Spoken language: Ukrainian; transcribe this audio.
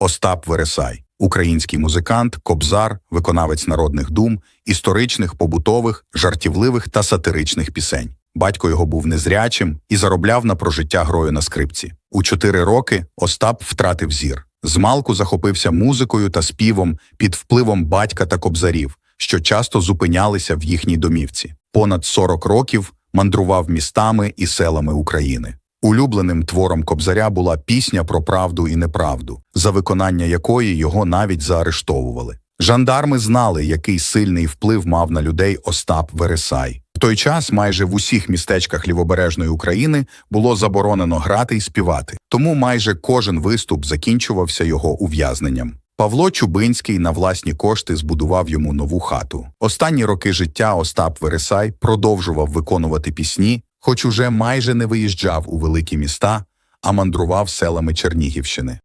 Остап Вересай, український музикант, кобзар, виконавець народних дум, історичних, побутових, жартівливих та сатиричних пісень. Батько його був незрячим і заробляв на прожиття грою на скрипці. У чотири роки Остап втратив зір. Змалку захопився музикою та співом під впливом батька та кобзарів, що часто зупинялися в їхній домівці. Понад 40 років мандрував містами і селами України. Улюбленим твором Кобзаря була пісня про правду і неправду, за виконання якої його навіть заарештовували. Жандарми знали, який сильний вплив мав на людей Остап Вересай. В той час майже в усіх містечках лівобережної України було заборонено грати і співати, тому майже кожен виступ закінчувався його ув'язненням. Павло Чубинський на власні кошти збудував йому нову хату. Останні роки життя Остап Вересай продовжував виконувати пісні, хоч уже майже не виїжджав у великі міста, а мандрував селами Чернігівщини.